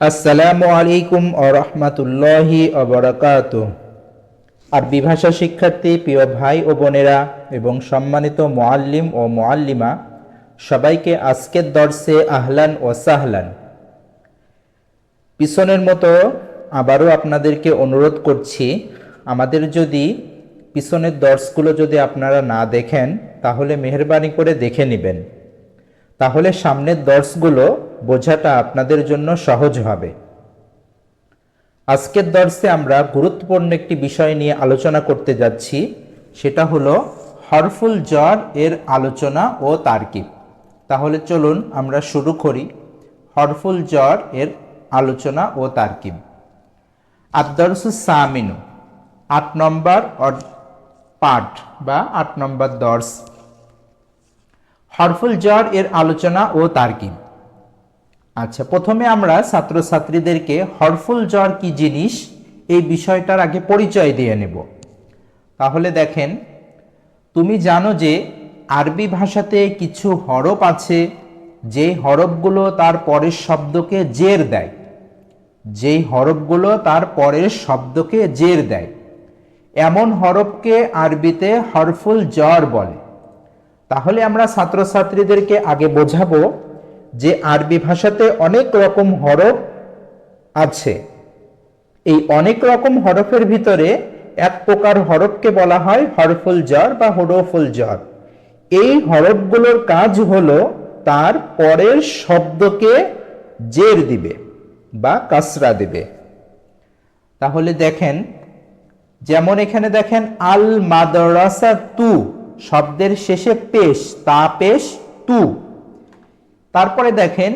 আসসালামু আলাইকুম ও রহমতুল্লাহি অবরাকাত আরবি ভাষা শিক্ষার্থী, প্রিয় ভাই ও বোনেরা এবং সম্মানিত মোয়াল্লিম ও মোয়াল্লিমা সবাইকে আজকের দর্শে আহলান ও সাহলান। পিছনের মতো আবারও আপনাদেরকে অনুরোধ করছি, আমাদের যদি পিছনের দর্শগুলো যদি আপনারা না দেখেন, তাহলে মেহরবানি করে দেখে নেবেন। তাহলে সামনের দর্শগুলো বোঝাটা আপনাদের জন্য সহজ হবে। আজকের দর্শে আমরা গুরুত্বপূর্ণ একটি বিষয় নিয়ে আলোচনা করতে যাচ্ছি, সেটা হলো হরফুল জ্বর এর আলোচনা ও তার্কিব। তাহলে চলুন আমরা শুরু করি, হরফুল জ্বর এর আলোচনা ও তার্কিব। আদর্শ সামিনু, আট নম্বর পাঠ বা আট নম্বর দর্শ। হরফুল জ্বর এর আলোচনা ও তার্কিব আচ্ছা প্রথমে আমরা ছাত্রছাত্রীদেরকে হরফুল জ্বর কি জিনিস এই বিষয়টার আগে পরিচয় দিয়ে নেব। তাহলে দেখেন, তুমি জানো যে আরবি ভাষাতে কিছু হরফ আছে, যে হরফগুলো তার পরের শব্দকে জের দেয়। যেই হরফগুলো তার পরের শব্দকে জের দেয়। এমন হরফকে আরবিতে হরফুল জ্বর বলে। তাহলে আমরা ছাত্রছাত্রীদেরকে আগে বোঝাবো যে আরবি ভাষাতে অনেক রকম হরফ আছে। এই অনেক রকম হরফের ভিতরে এক প্রকার হরফকে বলা হয় হরফুল জ্বর বা হরফুল জ্বর। এই হরফগুলোর কাজ হলো তার পরের শব্দকে জের দিবে বা কাসরা দিবে। তাহলে দেখেন, যেমন এখানে দেখেন, আল মাদ্রাসা তু শব্দের শেষে পেশ, তা পেশ, তু। তারপরে দেখেন,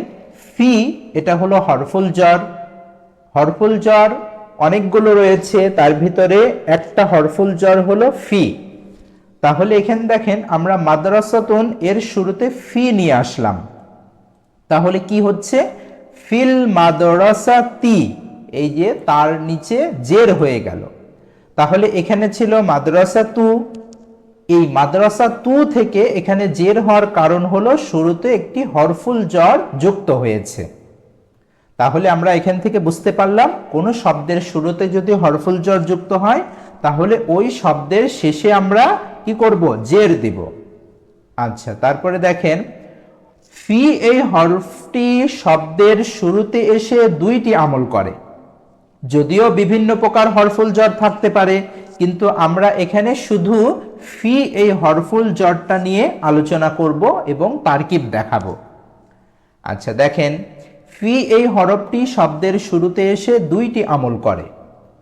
ফি, এটা হলো হরফুল জ্বর। হরফুল জ্বর অনেকগুলো রয়েছে, তার ভিতরে একটা হরফুল জ্বর হলো ফি। তাহলে এখানে দেখেন, আমরা মাদ্রাসাতুন এর শুরুতে ফি নিয়ে আসলাম। তাহলে কি হচ্ছে? ফিল মাদ্রাসা তি এই যে তার নিচে জের হয়ে গেল। তাহলে এখানে ছিল মাদ্রাসা তু এই মাদ্রাসা তু থেকে এখানে জের হওয়ার কারণ হলো শুরুতে একটি হরফুল জ্বর যুক্ত হয়েছে। তাহলে আমরা এখান থেকে বুঝতে পারলাম, কোনো শব্দের শুরুতে যদি হরফুল জ্বর যুক্ত হয়, তাহলে ওই শব্দের শেষে আমরা কি করব? জের দিব। আচ্ছা তারপরে দেখেন, ফি এই হরফটি শব্দের শুরুতে এসে দুইটি আমল করে। যদিও বিভিন্ন প্রকার হরফুল জ্বর থাকতে পারে, কিন্তু আমরা এখানে শুধু ফি এই হরফুল জ্বরটা নিয়ে আলোচনা করব এবং তারকিব দেখাবো। আচ্ছা দেখেন, ফি এই হরফটি শব্দের শুরুতে এসে দুইটি আমল করে।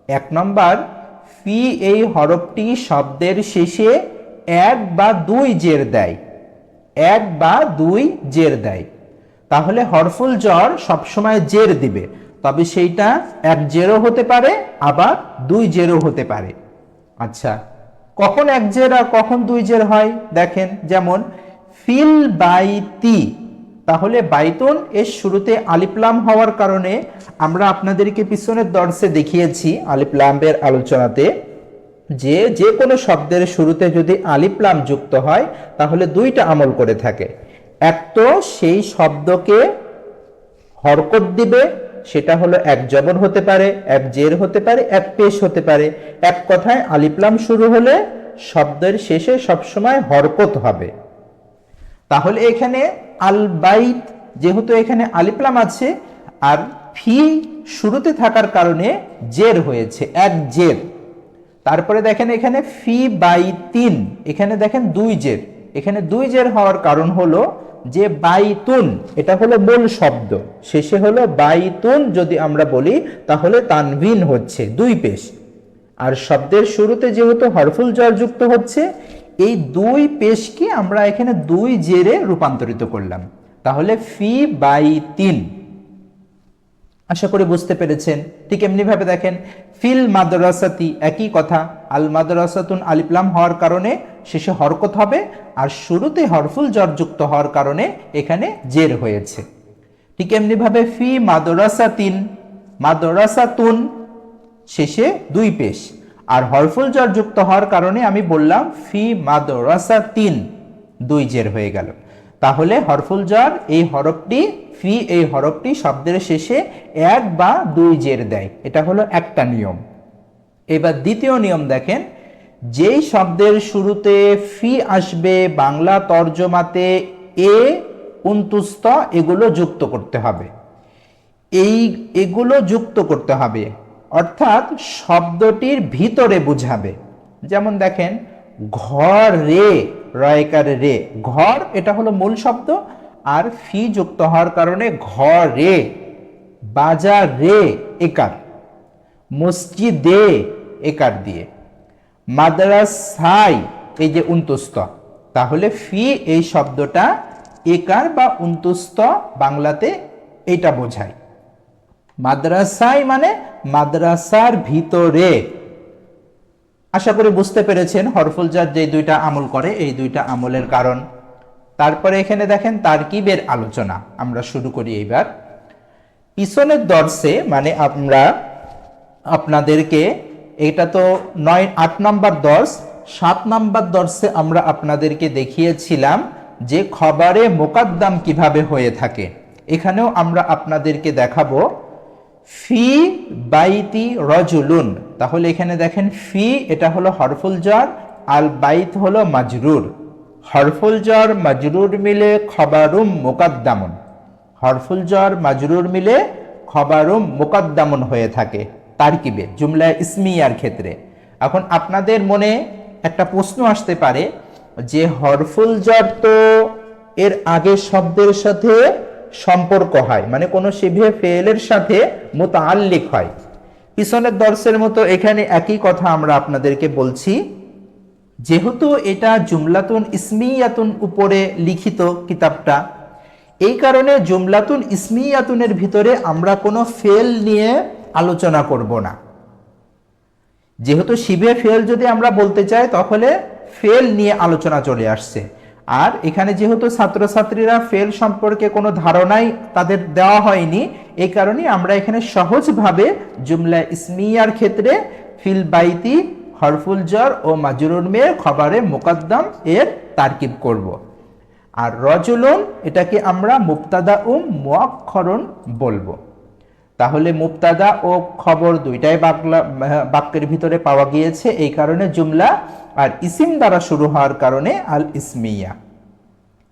এক নম্বর, ফি এই হরফটি শব্দের শেষে এক বা দুই জের দেয়। এক বা দুই জের দেয়। তাহলে হরফুল জ্বর সবসময় জের দিবে, তবে সেইটা এক জেরও হতে পারে, আবার দুই জেরও হতে পারে। আচ্ছা কখন এক জের আর কখন দুই জের হয়? দেখেন, যেমন, ফিল বাইতি। তাহলে বাইতন এর শুরুতে আলিপ্লাম হওয়ার কারণে আমরা আপনাদেরকে পিছনের দর্শে দেখিয়েছি আলিপ্লামের আলোচনাতে যে যে কোনো শব্দের শুরুতে যদি আলিপ্লাম যুক্ত হয়, তাহলে দুইটা আমল করে থাকে। এক তো সেই শব্দকে হরকত দিবে সেটা হলো এক জবর হতে পারে, এক জের হতে পারে, এক পেশ হতে পারে। এক কথায় আলিপ্লাম শুরু হলে শব্দের শেষে সবসময় হরকত হবে। তাহলে এখানে আল বাইত যেহেতু এখানে আলিপ্লাম আছে, আর ফি শুরুতে থাকার কারণে জের হয়েছে, এক জের। তারপরে দেখেন এখানে ফি বাই তিন এখানে দেখেন দুই জের। এখানে দুই জের হওয়ার কারণ হলো যে বাইতুন, এটা হলো মূল শব্দ। শেষে হলো বাইতুন যদি আমরা বলি, তাহলে তানভিন হচ্ছে, দুই পেশ। আর শব্দের শুরুতে যেহেতু হরফুল জ্বর যুক্ত হচ্ছে, এই দুই পেশকে আমরা এখানে দুই জেরে রূপান্তরিত করলাম। তাহলে ফি বাই তিন আশা করি বুঝতে পেরেছেন। ঠিক এমনি ভাবে দেখেন, ফিল মাদ্রাসাতি একই কথা। আল মাদ্রাসাতুন আলিপ্লাম হওয়ার কারণে শেষে হরকত হবে আর শুরুতে হরফুল জ্বর যুক্ত হওয়ার কারণে এখানে জের হয়েছে। ঠিক এমনি ভাবে ফি মাদ্রাসাতিন, মাদ্রাসাতুন শেষে দুই পেশ। আর হরফুল জ্বর যুক্ত হওয়ার কারণে আমি বললাম ফি মাদ্রাসাতিন, দুই জের হয়ে গেল। তাহলে হরফুল জ্বর এই হরফটি, ফি এই হরফটি শব্দের শেষে এক বা দুই জের দেয়। এটা হলো একটা নিয়ম। এবার দ্বিতীয় নিয়ম দেখেন, যেই শব্দের শুরুতে ফি আসবে বাংলা তর্জমাতে এ, উন্তুস্ত, এগুলো যুক্ত করতে হবে। এই এগুলো যুক্ত করতে হবে। অর্থাৎ শব্দটির ভিতরে বুঝাবে। যেমন দেখেন, ঘর রয়কার রে ঘর, এটা হলো মূল শব্দ, আর ফি যুক্ত হওয়ার কারণে ঘর, বাজার একার, মসজিদে একার দিয়ে। মাদ্রাসাই এই যে উন্তুস্ত তাহলে ফি, এই শব্দটা একার বা উন্তুস্ত বাংলাতে এটা বোঝায়। মাদ্রাসায় মানে মাদ্রাসার ভিতরে। আশা করি বুঝতে পেরেছেন, হরফুল জাত যে দুইটা আমল করে, এই দুইটা আমলের কারণ। তারপরে এখানে দেখেন তারকিবের আলোচনা, আমরা শুরু করি এইবার। পিছনের দর্শে মানে আমরা আপনাদেরকে, এটা তো নয়, আট নম্বর দর্শ, সাত নম্বর দর্শে আমরা আপনাদেরকে দেখিয়েছিলাম যে খবরে মোকাদ্দাম কীভাবে হয়ে থাকে। এখানেও আমরা আপনাদেরকে দেখাবো ফি বাইতি রজুলুন। তাহলে এখানে দেখেন ফি, এটা হলো হরফুল জ্বর, আল বাইত হলো মাজরুর। হরফুল জ্বর, মাজরুর মিলে খবরুম মোকাদ্দামন। হরফুল জ্বর, মাজরুর মিলে খবরুম মোকাদ্দামন হয়ে থাকে তারকিবে জুমলা ইসমিয়ার ক্ষেত্রে। এখন আপনাদের মনে একটা প্রশ্ন আসতে পারে যে হরফুল জ্বর তো এর আগের শব্দের সাথে সম্পর্ক হয় মানে কোনো শিভে ফেলের সাথে মোতাল্লিক হয়। পিছনের দর্শের মতো এখানে একই কথা আমরা আপনাদেরকে বলছি। যেহেতু এটা জুমলাতুন ইসমিয়াতুন উপরে লিখিত কিতাবটা, এই কারণে জুমলাতুন ইসমিয়াতুনের ভিতরে আমরা কোনো ফেল নিয়ে আলোচনা করব না। যেহেতু শিবে ফেল যদি আমরা বলতে চাই, তাহলে ফেল নিয়ে আলোচনা চলে আসছে। আর এখানে যেহেতু ছাত্রছাত্রীরা ফেল সম্পর্কে কোনো ধারণাই তাদের দেওয়া হয়নি এই কারণে আমরা এখানে সহজভাবে জুমলা ইসমিয়ার ক্ষেত্রে ফিল বাইতি, হরফুল জর ও মাজরুর মেয়ে খবরে মোকাদ্দম এর তারকিব করব। আর রজুলন, এটাকে আমরা মুক্তাদা ও মোয়াক্ষরণ বলব তাহলে মুক্তাদা ও খবর দুইটাই বাক্যের ভিতরে পাওয়া গিয়েছে, এই কারণে জুমলা আর ইসিম দ্বারা শুরু হওয়ার কারণে আল ইসমিয়া।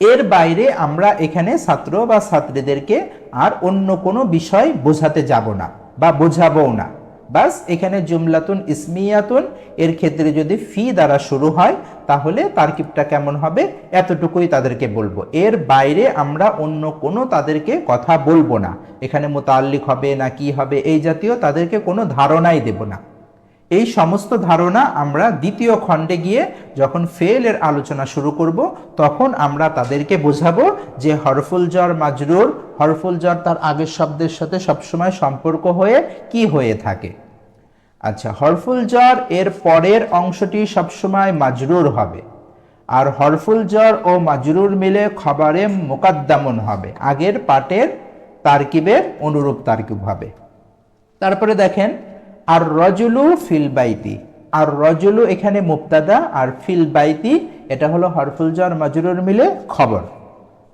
এর বাইরে আমরা এখানে ছাত্র বা ছাত্রীদেরকে আর অন্য কোনো বিষয় বোঝাতে যাব না বা বোঝাবও না। বাস এখানে জুমলাতুন ইসমিয়াতুন, এর ক্ষেত্রে যদি ফি দ্বারা শুরু হয়, তাহলে তারকিবটা কেমন হবে? এতটুকুই তাদেরকে বলব। এর বাইরে আমরা অন্য কোনো তাদেরকে কথা বলব না। এখানে মোতাল্লিক হবে না কি হবে, এই জাতীয় তাদেরকে কোনো ধারণাই দেব না। এই সমস্ত ধারণা আমরা দ্বিতীয় খণ্ডে গিয়ে যখন ফেলের আলোচনা শুরু করব, তখন আমরা তাদেরকে বোঝাবো যে হরফুল জ্বর মাজরুর, হরফুল জ্বর তার আগের শব্দের সাথে সবসময় সম্পর্ক হয়ে কি হয়ে থাকে। আচ্ছা হরফুল জ্বর এর পরের অংশটি সবসময় মাজরুর হবে, আর হরফুল জ্বর ও মাজরুর মিলে খবরে মোকাদ্দামন হবে, আগের পাটের তারকিবের অনুরূপ তারকিব হবে। তারপরে দেখেন আর রজুলু ফিল বাইতি। আর রজুলু এখানে মুক্তাদা আর ফিল বাইতি, এটা হলো হরফুল জ্বর মাজরুর মিলে খবর।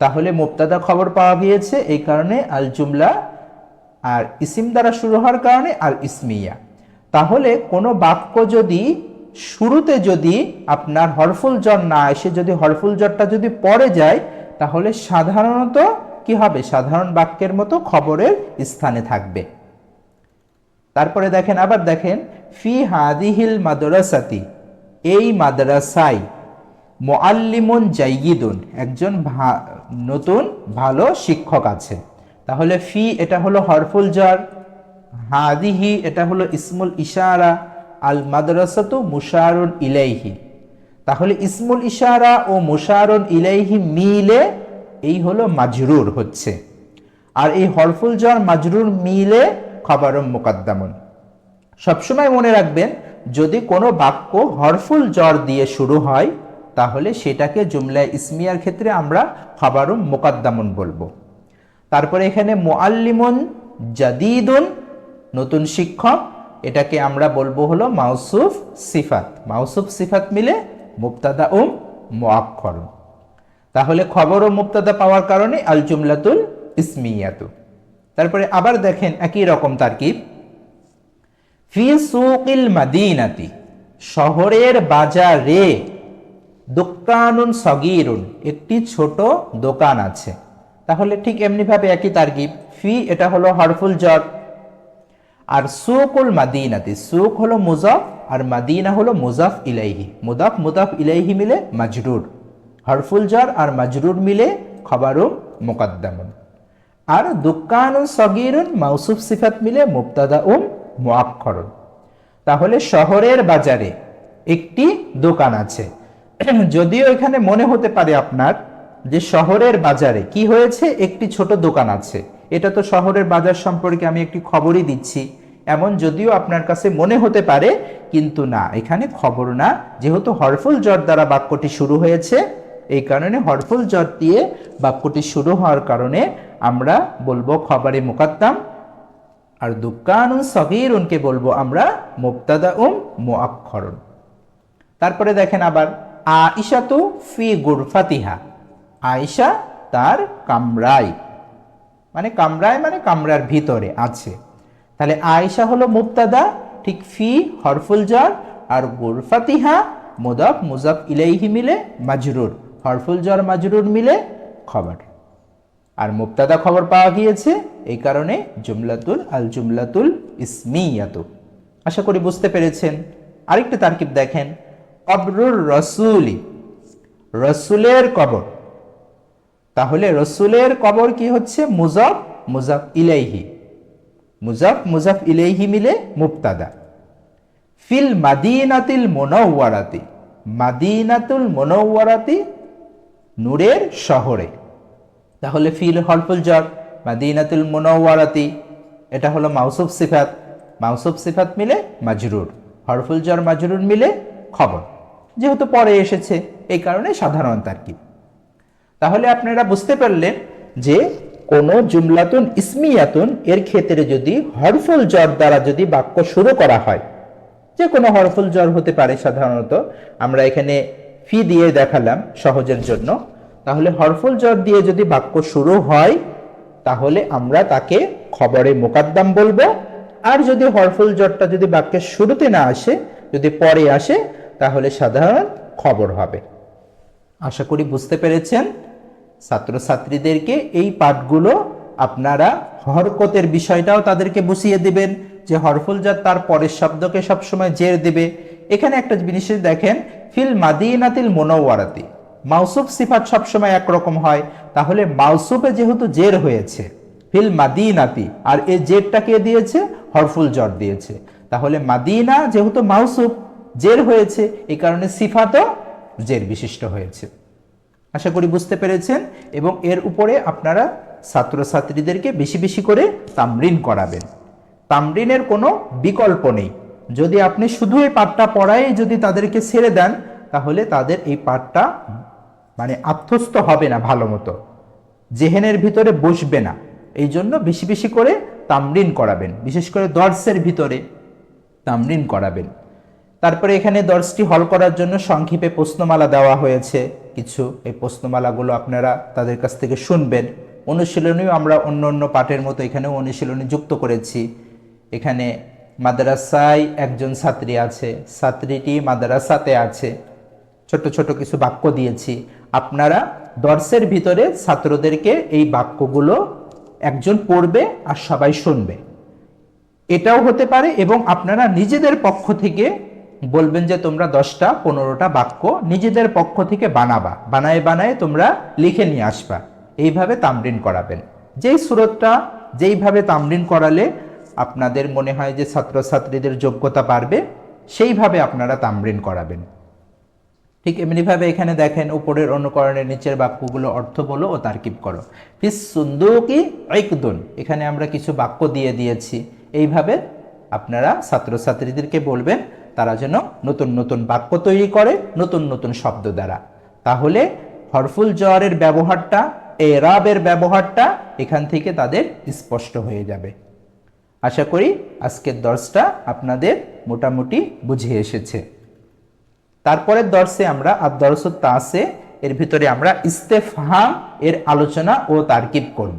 তাহলে মুক্তাদা খবর পাওয়া গিয়েছে এই কারণে আল জুমলা আর ইসিম দ্বারা শুরু হওয়ার কারণে আল ইসমিয়া তাহলে কোনো বাক্য যদি শুরুতে যদি আপনার হরফুল জ্বর না এসে যদি হরফুল জ্বরটা যদি পরে যায়, তাহলে সাধারণত কি হবে? সাধারণ বাক্যের মতো খবরের স্থানে থাকবে। তারপরে দেখেন, আবার দেখেন, ফি হাদিহিল মাদ্রাসাতি, এই মাদ্রাসায় মোয়াল্লিমুন জাইগিদুন একজন নতুন ভালো শিক্ষক আছে। তাহলে ফি এটা হলো হরফুল জার হাদিহি এটা হলো ইসমুল ইশারা, আল মাদ্রাসাতু মুশারুন ইলাইহি। তাহলে ইসমুল ইশারা ও মুশারুন ইলাইহি মিলে এই হলো মাজরুর হচ্ছে। আর এই হরফুল জার মাজরুর মিলে খবরম মুকাদ্দামুন। সবসময় মনে রাখবেন, যদি কোনো বাক্য হরফুল জ্বর দিয়ে শুরু হয়, তাহলে সেটাকে জুমলায় ইসমিয়ার ক্ষেত্রে আমরা খবরম মোকাদ্দামুন বলব। তারপরে এখানে মোয়াল্লিমুন জাদিদুন, নতুন শিক্ষক, এটাকে আমরা বলব হলো মাউসুফ সিফাত। মাউসুফ সিফাত মিলে মুক্তাদা উম মোয়াক্ষর তাহলে খবর ও মুক্তাদা পাওয়ার কারণে আল জুমলাতুল ইসমিয়াতু। তারপরে আবার দেখেন একই রকম তারকিব। ফি সুকিল মাদিনাতি, শহরের বাজারে দোকানুন সগিরুন, একটি ছোট দোকান আছে। তাহলে ঠিক এমনিভাবে একই তারকিব। ফি এটা হলো হরফুল জট আর সুকুল মাদিনাতি, সুক হলো মুজাফ আর মাদিনা হলো মুজাফ ইলাইহি। মুদাফ মুদাফ ইলাইহি মিলে মাজরুর। হরফুল জর আর মাজরুর মিলে খবরুম মুকদ্দামুন। আর দুকানুন সগিরুন মাউসুফ সিফাত মিলে মুবতাদা উম মুআক্ষরুন তাহলে শহরের বাজারে একটি দোকান আছে। যদিও এখানে মনে হতে পারে আপনার যে শহরের বাজারে কি হয়েছে, একটি ছোট দোকান আছে। এটা তো শহরের বাজার সম্পর্কে আমি একটি খবরই দিচ্ছি। এমন যদিও আপনার কাছে মনে হতে পারে, কিন্তু না, এখানে খবর না। যেহেতু হরফুল জট দ্বারা বাক্যটি শুরু হয়েছে এই কারণে হরফুল জট দিয়ে বাক্যটি শুরু হওয়ার কারণে আমরা বলব খবরে মুকাদ্দাম। আর দুকানুন সগিরুনকে বলব আমরা মুবতাদা উম মুআক্ষরুন তারপরে দেখেন আবার আইসা তু ফি গুরফাতিহা। আয়েশা তার কামরায়। মানে কামরায় মানে কামরার ভিতরে আছে। তাহলে আয়েশা হলো মুক্তাদা ঠিক ফি, হরফুল জার আর গুরফাতিহা, মুদাফ, মুজাফ ইলাইহি মিলে মাজরুর। হরফুল জার মাজরুর মিলে খবর। আর মুবতাদা খবর পাওয়া গিয়েছে এই কারণে জুমলাতুল আল জুমলাতুল ইসমিয়াতু। আশা করি বুঝতে পেরেছেন। আরেকটা তারকিব দেখেন। কবরুর রসুলি, রসুলের কবর। তাহলে রসুলের কবর কি হচ্ছে? মুজাফ মুজাফ ইলাইহি। মুজাফ মুজাফ ইলাইহি মিলে মুবতাদা। ফিল মাদিনাতিল মোনওয়ারাতি, মাদিনাতুল মোনওয়ারাতি নূরের শহরে। তাহলে ফিল হরফুল জর, মাদিনাতুল মোনওয়ারাতি, এটা হলো মাউসুফ সিফাত। মাউসুফ সিফাত মিলে মাজরুর, হরফুল জর মাজরুর মিলে খবর। যেহেতু পরে এসেছে, এই কারণে সাধারণ তারকিব। তাহলে আপনারা বুঝতে পারলেন যে কোন জুমলাতুন ইসমিয়াতুন এর ক্ষেত্রে যদি হরফুল জর দ্বারা যদি বাক্য শুরু করা হয়, যে কোনো হরফুল জ্বর হতে পারে সাধারণত। আমরা এখানে ফি দিয়ে দেখালাম সহজের জন্য। তাহলে হরফুল জর দিয়ে যদি বাক্য শুরু হয়, তাহলে আমরা তাকে খবরে মোকাদ্দাম বলব। আর যদি হরফুল জরটা যদি বাক্যের শুরুতে না আসে, যদি পরে আসে, তাহলে সাধারণ খবর হবে। আশা করি বুঝতে পেরেছেন। ছাত্রছাত্রীদেরকে এই পাঠগুলো আপনারা হরকতের বিষয়টাও তাদেরকে বুঝিয়ে দিবেন যে হরফুল জাত তার পরের শব্দকে সবসময় জের দিবে। এখানে একটা জিনিস দেখেন, ফিল মাদিনাতিল মোনওয়ারাতি। মাউসুফ সিফাত সবসময় একরকম হয়, তাহলে মাউসুফে যেহেতু জের হয়েছে, ফিল মাদিনাতি, আর এ জেরটা কে দিয়েছে? হরফুল জর দিয়েছে। তাহলে মাদিনা যেহেতু মাউসুফ, জের হয়েছে এই কারণে সিফাতও জের বিশিষ্ট হয়েছে। আশা করি বুঝতে পেরেছেন, এবং এর উপরে আপনারা ছাত্রছাত্রীদেরকে বেশি বেশি করে তামরিন করাবেন। তামরিনের কোনো বিকল্প নেই। যদি আপনি শুধু এই পাঠটা পড়াই যদি তাদেরকে ছেড়ে দেন, তাহলে তাদের এই পাঠটা মানে আত্মস্থ হবে না ভালো মতো। জেহেনের ভিতরে বসবে না। এই জন্য বেশি বেশি করে তামরিন করাবেন। বিশেষ করে দর্শের ভিতরে তামরিন করাবেন। তারপরে এখানে দর্শটি হল করার জন্য সংক্ষেপে প্রশ্নমালা দেওয়া হয়েছে। কিছু এই প্রশ্নমালাগুলো আপনারা তাদের কাছ থেকে শুনবেন। অনুশীলনীও আমরা অন্য অন্য পাঠের মতো এখানেও অনুশীলনী যুক্ত করেছি। এখানে মাদ্রাসায় একজন ছাত্রী আছে। ছাত্রীটি মাদ্রাসাতে আছে। ছোট ছোট কিছু বাক্য দিয়েছি। আপনারা দর্শের ভিতরে ছাত্রদেরকে এই বাক্যগুলো একজন পড়বে আর সবাই শুনবে। এটাও হতে পারে এবং আপনারা নিজেদের পক্ষ থেকে বলবেন যে তোমরা দশটা, পনেরোটা বাক্য নিজেদের পক্ষ থেকে বানাবা। বানায় বানায় তোমরা লিখে নিয়ে আসবা। এইভাবে তামরিন করাবেন। যেই সুরতটা যেইভাবে তামরিন করালে আপনাদের মনে হয় যে ছাত্রছাত্রীদের যোগ্যতা বাড়বে, সেইভাবে আপনারা তামরিন করাবেন। ঠিক এমনিভাবে এখানে দেখেন, উপরের অনুকরণের নিচের বাক্যগুলো অর্থ বলো ও তারকিব করো। ফিস সুন্দুকি ঐকদুন। এখানে আমরা কিছু বাক্য দিয়ে দিয়েছি। এইভাবে আপনারা ছাত্রছাত্রীদেরকে বলবেন, তারা যেন নতুন নতুন বাক্য তৈরি করে, নতুন নতুন শব্দ দ্বারা। তাহলে হরফুল জওয়ারের ব্যবহারটা এরাবের ব্যবহারটা এখান থেকে তাদের স্পষ্ট হয়ে যাবে। আশা করি আজকের দর্শটা আপনাদের মোটামুটি বুঝে এসেছে। তারপরের দর্শে আমরা আর দর্শ তাসে, এর ভিতরে আমরা ইস্তেফহাম এর আলোচনা ও তারকিব করব।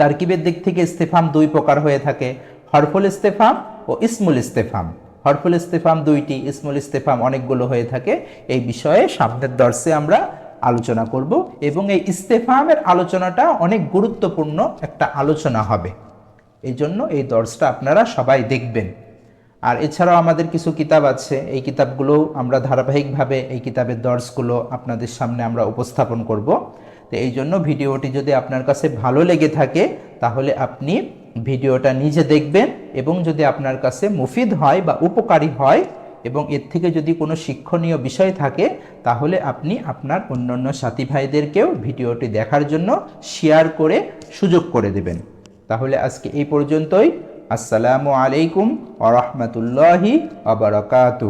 তারকিবের দিক থেকে ইস্তেফাম দুই প্রকার হয়ে থাকে, হরফুল ইস্তেফাম ও ইসমুল ইস্তেফাম হরফুল ইস্তেফাম দুইটি, ইসমুল ইস্তেফাম অনেকগুলো হয়ে থাকে, এই বিষয়ে সামনের দর্শে আমরা আলোচনা করব এবং এই ইস্তেফামের আলোচনাটা অনেক গুরুত্বপূর্ণ একটা আলোচনা হবে। এই জন্য এই দর্শটা আপনারা সবাই দেখবেন। আর এছাড়াও আমাদের কিছু কিতাব আছে, এই কিতাবগুলো আমরা ধারাবাহিকভাবে এই কিতাবের দর্শগুলো আপনাদের সামনে আমরা উপস্থাপন করব। তো এই জন্য ভিডিওটি যদি আপনার কাছে ভালো লেগে থাকে, তাহলে আপনি ভিডিওটা নিজে দেখবেন এবং যদি আপনার কাছে মুফিদ হয় বা উপকারী হয় এবং এর থেকে যদি কোনো শিক্ষণীয় বিষয় থাকে, তাহলে আপনি আপনার অন্যান্য সাথী ভাইদেরকেও ভিডিওটি দেখার জন্য শেয়ার করে সুযোগ করে দেবেন। তাহলে আজকে এই পর্যন্তই। আসসালামু আলাইকুম আ রহমতুল্লাহি আবরকাত